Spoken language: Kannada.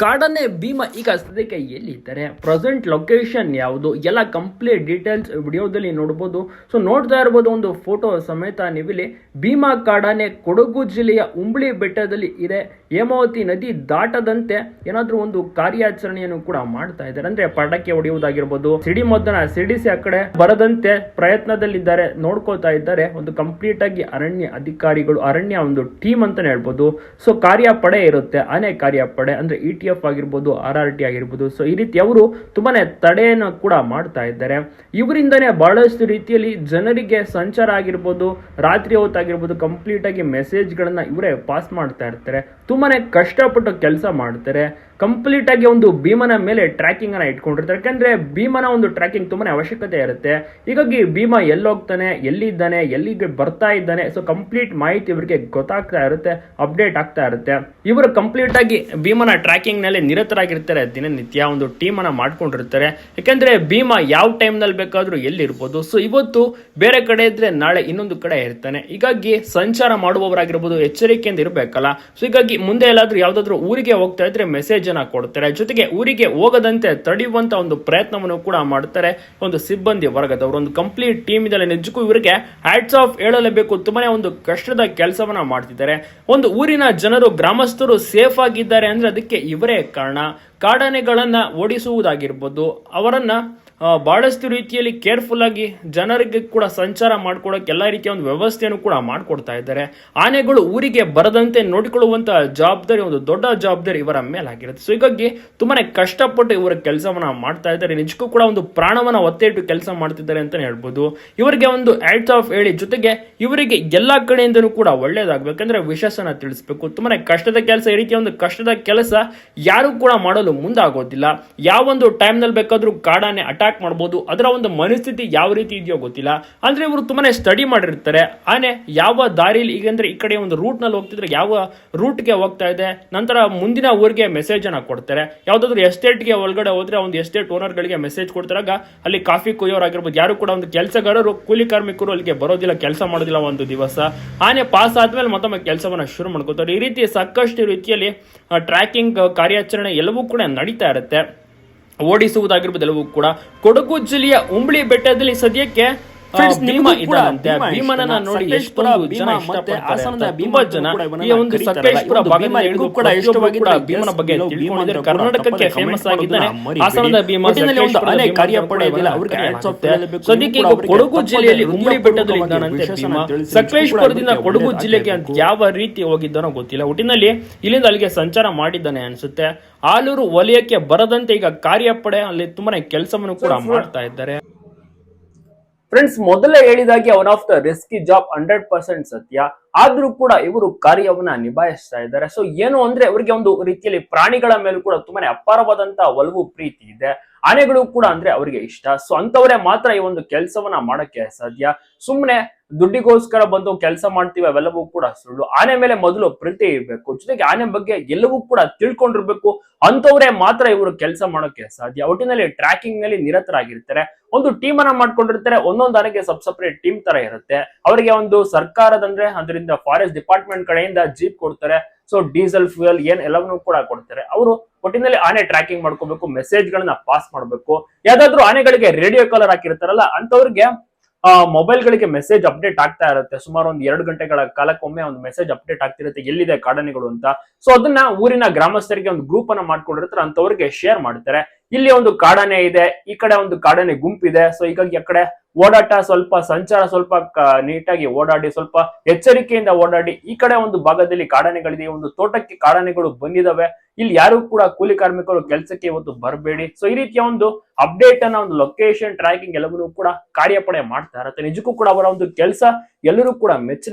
ಕಾಡನೆ ಭೀಮ ಈಗ ಸದ್ಯಕ್ಕೆ ಎಲ್ಲಿದ್ದಾರೆ ಪ್ರೆಸೆಂಟ್ ಲೊಕೇಶನ್ ಯಾವುದು? ಎಲ್ಲ ಕಂಪ್ಲೀಟ್ ಡೀಟೇಲ್ಸ್ ವಿಡಿಯೋದಲ್ಲಿ ನೋಡ್ಬೋದು. ಸೊ ನೋಡ್ತಾ ಇರ್ಬೋದು, ಒಂದು ಫೋಟೋ ಸಮೇತ ನೀವಿಲ್ಲಿ ಭೀಮಾ ಕಾಡಾನೆ ಕೊಡಗು ಜಿಲ್ಲೆಯ ಉಂಬಳಿ ಬೆಟ್ಟದಲ್ಲಿ ಇದೆ. ಹೇಮಾವತಿ ನದಿ ದಾಟದಂತೆ ಏನಾದರೂ ಒಂದು ಕಾರ್ಯಾಚರಣೆಯನ್ನು ಕೂಡ ಮಾಡ್ತಾ ಇದ್ದಾರೆ. ಅಂದ್ರೆ ಪಟಾಕಿ ಹೊಡೆಯುವುದಾಗಿರ್ಬೋದು ಸಿಡಿ ಮೊದ್ದನ ಸಿಡಿಸಿ ಆ ಕಡೆ ಬರದಂತೆ ಪ್ರಯತ್ನದಲ್ಲಿದ್ದಾರೆ. ನೋಡ್ಕೋತಾ ಇದ್ದಾರೆ. ಒಂದು ಕಂಪ್ಲೀಟ್ ಆಗಿ ಅರಣ್ಯ ಅಧಿಕಾರಿಗಳು, ಅರಣ್ಯ ಒಂದು ಟೀಮ್ ಅಂತಾನೆ ಹೇಳ್ಬೋದು. ಸೊ ಕಾರ್ಯಪಡೆ ಇರುತ್ತೆ. ಆನೆ ಕಾರ್ಯಪಡೆ, ಅಂದ್ರೆ ಇ ಎಫ್ ಆಗಿರ್ಬೋದು ಆರ್ ಆರ್ ಟಿ ಆಗಿರ್ಬೋದು. ಸೊ ಈ ರೀತಿ ಅವರು ತುಂಬಾನೇ ತಡೆಯನ್ನು ಕೂಡ ಮಾಡ್ತಾ ಇದ್ದಾರೆ. ಇವರಿಂದನೇ ಬಹಳಷ್ಟು ರೀತಿಯಲ್ಲಿ ಜನರಿಗೆ ಸಂಚಾರ ಆಗಿರ್ಬೋದು, ರಾತ್ರಿ ಹೊತ್ತಾಗಿರ್ಬೋದು ಕಂಪ್ಲೀಟ್ ಆಗಿ ಮೆಸೇಜ್ಗಳನ್ನ ಇವರೇ ಪಾಸ್ ಮಾಡ್ತಾ ಇರ್ತಾರೆ. ತುಂಬಾನೇ ಕಷ್ಟಪಟ್ಟು ಕೆಲಸ ಮಾಡ್ತಾರೆ. ಕಂಪ್ಲೀಟ್ ಆಗಿ ಒಂದು ಭೀಮನ ಮೇಲೆ ಟ್ರ್ಯಾಕಿಂಗ್ ಅನ್ನ ಇಟ್ಕೊಂಡಿರ್ತಾರೆ. ಯಾಕಂದ್ರೆ ಭೀಮನ ಒಂದು ಟ್ರ್ಯಾಕಿಂಗ್ ತುಂಬಾನೇ ಅವಶ್ಯಕತೆ ಇರುತ್ತೆ. ಹೀಗಾಗಿ ಭೀಮ ಎಲ್ಲೋಗ್ತಾನೆ, ಎಲ್ಲಿದ್ದಾನೆ, ಎಲ್ಲಿಗೆ ಬರ್ತಾ ಇದ್ದಾನೆ ಸೊ ಕಂಪ್ಲೀಟ್ ಮಾಹಿತಿ ಇವರಿಗೆ ಗೊತ್ತಾಗ್ತಾ ಇರುತ್ತೆ ಅಪ್ಡೇಟ್ ಆಗ್ತಾ ಇರುತ್ತೆ. ಇವರು ಕಂಪ್ಲೀಟ್ ಆಗಿ ಭೀಮನ ಟ್ರ್ಯಾಕಿಂಗ್ನಲ್ಲಿ ನಿರತರಾಗಿರ್ತಾರೆ. ದಿನನಿತ್ಯ ಒಂದು ಟೀಮ್ ಅನ್ನ ಮಾಡ್ಕೊಂಡಿರ್ತಾರೆ. ಯಾಕಂದ್ರೆ ಭೀಮ ಯಾವ ಟೈಮ್ನಲ್ಲಿ ಬೇಕಾದ್ರೂ ಎಲ್ಲಿರ್ಬೋದು. ಸೊ ಇವತ್ತು ಬೇರೆ ಕಡೆ ಇದ್ರೆ ನಾಳೆ ಇನ್ನೊಂದು ಕಡೆ ಇರ್ತಾನೆ. ಹೀಗಾಗಿ ಸಂಚಾರ ಮಾಡುವವರಾಗಿರ್ಬೋದು, ಎಚ್ಚರಿಕೆಯಿಂದ ಇರಬೇಕಲ್ಲ. ಸೊ ಹೀಗಾಗಿ ಮುಂದೆ ಎಲ್ಲಾದ್ರೂ ಯಾವ್ದಾದ್ರು ಊರಿಗೆ ಹೋಗ್ತಾ ಇದ್ರೆ ಮೆಸೇಜ್ ಅನ್ನ ಕೊಡ್ತಾರೆ ಜೊತೆಗೆ ಊರಿಗೆ ಹೋಗದಂತೆ ತಡೆಯುವಂತ ಒಂದು ಪ್ರಯತ್ನವನ್ನು ಕೂಡ ಮಾಡ್ತಾರೆ ಒಂದು ಸಿಬ್ಬಂದಿ ವರ್ಗದವರು. ಒಂದು ಕಂಪ್ಲೀಟ್ ಟೀಮ್ ಇದೆ ನಿಜಕ್ಕೂ ಇವರಿಗೆ ಹ್ಯಾಟ್ಸ್ ಆಫ್ ಹೇಳಲೇಬೇಕು. ತುಂಬಾನೇ ಒಂದು ಕಷ್ಟದ ಕೆಲಸವನ್ನ ಮಾಡ್ತಿದ್ದಾರೆ. ಒಂದು ಊರಿನ ಜನರು, ಗ್ರಾಮಸ್ಥರು ಸೇಫ್ ಆಗಿದ್ದಾರೆ ಅಂದ್ರೆ ಅದಕ್ಕೆ ಇವರೇ ಕಾರಣ. ಕಾಡಾನೆಗಳನ್ನ ಓಡಿಸುವುದಾಗಿರ್ಬೋದು, ಅವರನ್ನ ಆ, ಬಹಳಷ್ಟು ರೀತಿಯಲ್ಲಿ ಕೇರ್ಫುಲ್ ಆಗಿ ಜನರಿಗೆ ಕೂಡ ಸಂಚಾರ ಮಾಡ್ಕೊಡಕ್ಕೆ ಎಲ್ಲ ರೀತಿಯ ಒಂದು ವ್ಯವಸ್ಥೆಯನ್ನು ಕೂಡ ಮಾಡ್ಕೊಡ್ತಾ ಇದ್ದಾರೆ. ಆನೆಗಳು ಊರಿಗೆ ಬರದಂತೆ ನೋಡಿಕೊಳ್ಳುವಂತಹ ಜವಾಬ್ದಾರಿ ಒಂದು ದೊಡ್ಡ ಜವಾಬ್ದಾರಿ ಇವರ ಮೇಲಾಗಿರುತ್ತೆ. ಸೊ ಹೀಗಾಗಿ ತುಂಬಾನೇ ಕಷ್ಟಪಟ್ಟು ಇವರ ಕೆಲಸವನ್ನ ಮಾಡ್ತಾ ಇದ್ದಾರೆ. ನಿಜಕ್ಕೂ ಕೂಡ ಒಂದು ಪ್ರಾಣವನ್ನ ಒತ್ತೆ ಇಟ್ಟು ಕೆಲಸ ಮಾಡ್ತಿದ್ದಾರೆ ಅಂತಲೇ ಹೇಳ್ಬೋದು. ಇವರಿಗೆ ಒಂದು ಆಡ್ಸ್ ಆಫ್ ಹೇಳಿ ಜೊತೆಗೆ ಇವರಿಗೆ ಎಲ್ಲಾ ಕಡೆಯಿಂದನೂ ಕೂಡ ಒಳ್ಳೇದಾಗಬೇಕಂದ್ರೆ ವಿಶೇಷನ ತಿಳಿಸ್ಬೇಕು. ತುಂಬಾನೇ ಕಷ್ಟದ ಕೆಲಸ ಈ ರೀತಿಯ ಒಂದು ಕಷ್ಟದ ಕೆಲಸ ಯಾರು ಕೂಡ ಮಾಡಲು ಮುಂದಾಗೋದಿಲ್ಲ. ಯಾವೊಂದು ಟೈಮ್ನಲ್ಲಿ ಬೇಕಾದ್ರೂ ಕಾಡಾನೆ ಅಟ್ಯಾಕ್ ಮಾಡ್ಬೋದು. ಅದರ ಒಂದು ಮನಸ್ಥಿತಿ ಯಾವ ರೀತಿ ಇದೆಯೋ ಗೊತ್ತಿಲ್ಲ. ಅಂದರೆ ಇವರು ತುಂಬಾನೇ ಸ್ಟಡಿ ಮಾಡಿರ್ತಾರೆ. ಆನೆ ಯಾವ ದಾರಿಲಿ ಈಗ ಅಂದರೆ ಈ ಕಡೆ ಒಂದು ರೂಟ್ನಲ್ಲಿ ಹೋಗ್ತಿದ್ರೆ ಯಾವ ರೂಟ್ಗೆ ಹೋಗ್ತಾ ಇದೆ. ನಂತರ ಮುಂದಿನ ಊರಿಗೆ ಮೆಸೇಜ್ ಅನ್ನ ಕೊಡ್ತಾರೆ. ಯಾವುದಾದ್ರೂ ಎಸ್ಟೇಟ್ಗೆ ಒಳಗಡೆ ಹೋದರೆ ಒಂದು ಎಸ್ಟೇಟ್ ಓನರ್ಗಳಿಗೆ ಮೆಸೇಜ್ ಕೊಡ್ತಾರಾಗ ಅಲ್ಲಿ ಕಾಫಿ ಕುಯ್ಯೋರಾಗಿರ್ಬೋದು. ಯಾರು ಕೂಡ ಒಂದು ಕೆಲಸಗಾರರು, ಕೂಲಿ ಕಾರ್ಮಿಕರು ಅಲ್ಲಿಗೆ ಬರೋದಿಲ್ಲ, ಕೆಲಸ ಮಾಡೋದಿಲ್ಲ ಒಂದು ದಿವಸ. ಆನೆ ಪಾಸ್ ಆದ್ಮೇಲೆ ಮತ್ತೊಮ್ಮೆ ಕೆಲಸವನ್ನು ಶುರು ಮಾಡ್ಕೋತಾರೆ. ಈ ರೀತಿ ಸಾಕಷ್ಟು ರೀತಿಯಲ್ಲಿ ಟ್ರ್ಯಾಕಿಂಗ್ ಕಾರ್ಯಾಚರಣೆ ಎಲ್ಲವೂ ಕೂಡ ನಡೀತಾ ಇರುತ್ತೆ. ಓಡಿಸುವುದಾಗಿರ್ಬೋದು ಎಲ್ಲವೂ ಕೂಡ ಕೊಡಗು ಜಿಲ್ಲೆಯ ಉಂಬಳಿ ಬೆಟ್ಟದಲ್ಲಿ ಸದ್ಯಕ್ಕೆ ಆ, Friends, ಭೀಮ ನಿಮಗೂ ಕೂಡ ಇದ್ದಾನಂತೆ ಭೀಮ ಭೀಮನನ್ನ ಇಷ್ಟನಾ? ನೋಡಿ ಸಕಲೇಶ್ಪುರ ಎಷ್ಟೊಂದು ಜನ ಮತ್ತೆ ಇಷ್ಟಪಡ್ತಾರೆ ಹಾಸನದ ತುಂಬಾ ಜನ ಈ ಒಂದು ಕರೀತಾರಲ್ಲ. ಸಕಲೇಶ್ಪುರ ಇವತ್ತು ಭಾಗದಲ್ಲಿ ಭೀಮ ಕೂಡ ಇಷ್ಟವಾಗಿದ್ದ ಭೀಮನ ಬಗ್ಗೆ ಭೀಮ ತಿಳ್ಕೊಂಡಿದ್ದಾರೆ. ಕರ್ನಾಟಕಕ್ಕೆ ಫೇಮಸ್ comment ಆಗಿದ್ದಾನೆ. ಮಾಡೋದನ್ನ ಮರಿಬೇಡಿ. ಹಾಸನದ ಭೀಮ ಒಂದು ಅಲೆ ಕಾರ್ಯಪಡೆ ಕೂಡ ಇದೆಯಲ್ಲ, ಇವನನ್ನ ಅವ್ರಿಗೆ hats off ಕರೆಯಲಾಗುತ್ತೆ. ಹೇಳಬೇಕು. ಸದ್ಯಕ್ಕೆ ಈಗ ಕೊಡಗು ಜಿಲ್ಲೆಯಲ್ಲಿ ಉಮ್ಮಡಿ ಬೆಟ್ಟದಲ್ಲಿ ಇದ್ದಾನಂತೆ ಭೀಮ. ಸಕಲೇಶ್ಪುರದಿಂದ ಕೊಡಗು ಜಿಲ್ಲೆಗೆ ಅಂತ ಯಾವ ರೀತಿ ಹೋಗಿದ್ದಾನೋ ಗೊತ್ತಿಲ್ಲ. ಒಟ್ಟಿನಲ್ಲಿ ಇಲ್ಲಿಂದ ಅಲ್ಲಿಗೆ ಸಂಚಾರ ಮಾಡಿದ್ದಾನೆ ಅನ್ಸುತ್ತೆ. ಆಲೂರು ವಲಯಕ್ಕೆ ಬರದಂತೆ ಈಗ ಕಾರ್ಯಪಡೆ ಅಲ್ಲಿ ತುಂಬಾನೇ ಕೆಲಸವನ್ನು ಕೂಡ ಮಾಡ್ತಾ ಇದ್ದಾರೆ ಫ್ರೆಂಡ್ಸ್ ಮೊದಲೇ ಹೇಳಿದಾಗೆ one of the risky job hundred percent ಸತ್ಯ. ಆದ್ರೂ ಕೂಡ ಇವರು ಕಾರ್ಯವನ್ನ ನಿಭಾಯಿಸ್ತಾ ಇದ್ದಾರೆ. ಸೊ ಏನು ಅಂದ್ರೆ ಅವರಿಗೆ ಒಂದು ರೀತಿಯಲ್ಲಿ ಪ್ರಾಣಿಗಳ ಮೇಲೂ ಕೂಡ ತುಂಬಾನೇ ಅಪಾರವಾದಂತಹ ಒಲವು, ಪ್ರೀತಿ ಇದೆ. ಆನೆಗಳು ಕೂಡ ಅಂದ್ರೆ ಅವರಿಗೆ ಇಷ್ಟ. ಸೊ ಅಂತವರೇ ಮಾತ್ರ ಈ ಒಂದು ಕೆಲಸವನ್ನ ಮಾಡಕ್ಕೆ ಸಾಧ್ಯ. ಸುಮ್ಮನೆ ದುಡ್ಡಿಗೋಸ್ಕರ ಬಂದು ಕೆಲಸ ಮಾಡ್ತೀವಿ, ಅವೆಲ್ಲವೂ ಕೂಡ ಸುಳ್ಳು. ಆನೆ ಮೇಲೆ ಮೊದಲು ಪ್ರೀತಿ ಇರಬೇಕು. ಜೊತೆಗೆ ಆನೆ ಬಗ್ಗೆ ಎಲ್ಲವೂ ಕೂಡ ತಿಳ್ಕೊಂಡಿರ್ಬೇಕು. ಅಂತವರೇ ಮಾತ್ರ ಇವರು ಕೆಲಸ ಮಾಡೋಕೆ ಸಾಧ್ಯ. ಒಟ್ಟಿನಲ್ಲಿ ಟ್ರ್ಯಾಕಿಂಗ್ನಲ್ಲಿ ನಿರತರಾಗಿರ್ತಾರೆ. ಒಂದು ಟೀಮ್ ಅನ್ನ ಮಾಡ್ಕೊಂಡಿರ್ತಾರೆ. ಒಂದೊಂದು ಆನೆಗೆ ಸಬ್ ಸಪರೇಟ್ ಟೀಮ್ ತರ ಇರುತ್ತೆ. ಅವರಿಗೆ ಒಂದು ಸರ್ಕಾರದಂದ್ರೆ ಅದರಿಂದ ಫಾರೆಸ್ಟ್ ಡಿಪಾರ್ಟ್ಮೆಂಟ್ ಕಡೆಯಿಂದ ಜೀಪ್ ಕೊಡ್ತಾರೆ. ಸೊ ಡೀಸೆಲ್ ಫ್ಯೂಯಲ್ ಏನ್ ಎಲ್ಲವನ್ನೂ ಕೂಡ ಕೊಡ್ತಾರೆ. ಅವರು ಒಟ್ಟಿನಲ್ಲಿ ಆನೆ ಟ್ರ್ಯಾಕಿಂಗ್ ಮಾಡ್ಕೋಬೇಕು ಮೆಸೇಜ್ ಗಳನ್ನ ಪಾಸ್ ಮಾಡಬೇಕು. ಯಾವ್ದಾದ್ರು ಆನೆಗಳಿಗೆ ರೇಡಿಯೋ ಕಾಲರ್ ಹಾಕಿರ್ತಾರಲ್ಲ ಅಂತವ್ರಿಗೆ ಆ ಮೊಬೈಲ್ ಗಳಿಗೆ ಮೆಸೇಜ್ ಅಪ್ಡೇಟ್ ಆಗ್ತಾ ಇರುತ್ತೆ. ಸುಮಾರು ಒಂದು ಎರಡು ಗಂಟೆಗಳ ಕಾಲಕ್ಕೊಮ್ಮೆ ಒಂದು ಮೆಸೇಜ್ ಅಪ್ಡೇಟ್ ಆಗ್ತಿರುತ್ತೆ. ಎಲ್ಲಿದೆ ಕಾಡಾನೆಗಳು ಅಂತ. ಸೊ ಅದನ್ನ ಊರಿನ ಗ್ರಾಮಸ್ಥರಿಗೆ ಒಂದು ಗ್ರೂಪ್ ಅನ್ನ ಮಾಡ್ಕೊಂಡಿರ್ತಾರೆ. ಅಂತವ್ರಿಗೆ ಶೇರ್ ಮಾಡ್ತಾರೆ. ಇಲ್ಲಿ ಒಂದು ಕಾಡಾನೆ ಇದೆ. ಈ ಕಡೆ ಒಂದು ಕಾಡಾನೆ ಗುಂಪಿದೆ. ಸೊ ಹೀಗಾಗಿ ಆ ಕಡೆ ಓಡಾಟ ಸ್ವಲ್ಪ, ಸಂಚಾರ ಸ್ವಲ್ಪ ನೀಟಾಗಿ ಓಡಾಡಿ, ಸ್ವಲ್ಪ ಎಚ್ಚರಿಕೆಯಿಂದ ಓಡಾಡಿ, ಈ ಕಡೆ ಒಂದು ಭಾಗದಲ್ಲಿ ಕಾಡಾನೆಗಳಿದೆ ಒಂದು ತೋಟಕ್ಕೆ ಕಾಡಾನೆಗಳು ಬಂದಿದಾವೆ. ಇಲ್ಲಿ ಯಾರು ಕೂಡ ಕೂಲಿ ಕಾರ್ಮಿಕರು ಕೆಲಸಕ್ಕೆ ಇವತ್ತು ಬರಬೇಡಿ. ಸೊ ಈ ರೀತಿಯ ಒಂದು ಅಪ್ಡೇಟ್ ಅನ್ನ, ಒಂದು ಲೊಕೇಶನ್ ಟ್ರ್ಯಾಕಿಂಗ್ ಎಲ್ಲವನ್ನೂ ಕೂಡ ಕಾರ್ಯಪಡೆ ಮಾಡ್ತಾ ಇರತ್ತೆ. ನಿಜಕ್ಕೂ ಕೂಡ ಅವರ ಒಂದು ಕೆಲಸ ಎಲ್ಲರೂ ಕೂಡ ಮೆಚ್ಚ